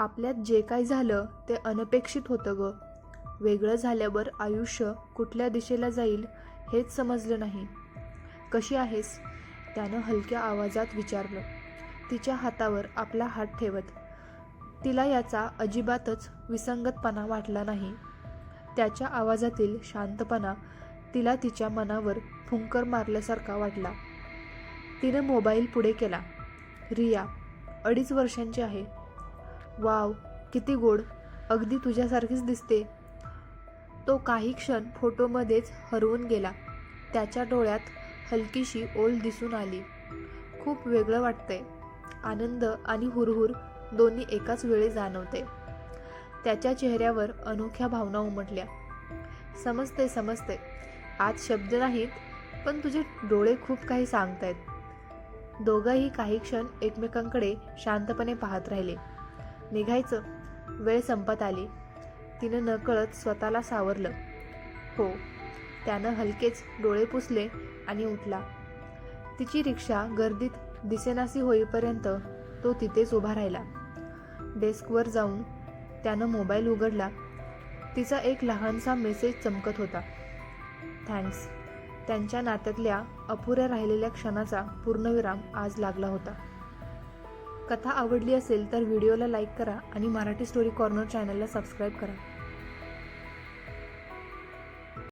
आपल्यात जे काय झालं ते अनपेक्षित होतं ग. वेगळं झाल्यावर आयुष्य कुठल्या दिशेला जाईल हेच समजलं नाही. कशी आहेस? त्यानं हलक्या आवाजात विचारलं. तिच्या हातावर आपला हात ठेवत. तिला याचा अजिबातच विसंगतपणा वाटला नाही. त्याच्या आवाजातील शांतपणा तिला तिच्या मनावर फुंकर मारल्यासारखा वाटला. तिनं मोबाईल पुढे केला. रिया अडीच वर्षांची आहे. वाव किती गोड. अगदी तुझ्यासारखीच दिसते. तो काही क्षण फोटोमध्येच हरवून गेला. त्याच्या डोळ्यात हलकीशी ओल दिसून आली. खूप वेगळं वाटतंय. आनंद आणि हुरहुर दोन्ही एकाच वेळी जाणवते. त्याच्या चेहऱ्यावर अनोख्या भावना उमटल्या. समजते समजते. आज शब्द नाहीत पण तुझे डोळे खूप काही सांगतायत. दोघंही काही क्षण एकमेकांकडे शांतपणे पाहत राहिले. निघायचं. वेळ संपत आली. तिनं नकळत स्वतःला सावरलं. हो त्यानं हलकेच डोळे पुसले आणि उठला. तिची रिक्षा गर्दीत दिसेनासी होईपर्यंत तो तिथेच उभा राहिला. डेस्कवर जाऊन त्यानं मोबाईल उघडला. तिचा एक लहानसा मेसेज चमकत होता. थँक्स. त्यांच्या नात्यातल्या अपुऱ्या राहिलेल्या क्षणाचा पूर्णविराम आज लागला होता. कथा आवडली असेल तर व्हिडिओला लाईक करा आणि मराठी स्टोरी कॉर्नर चॅनलला सबस्क्राईब करा.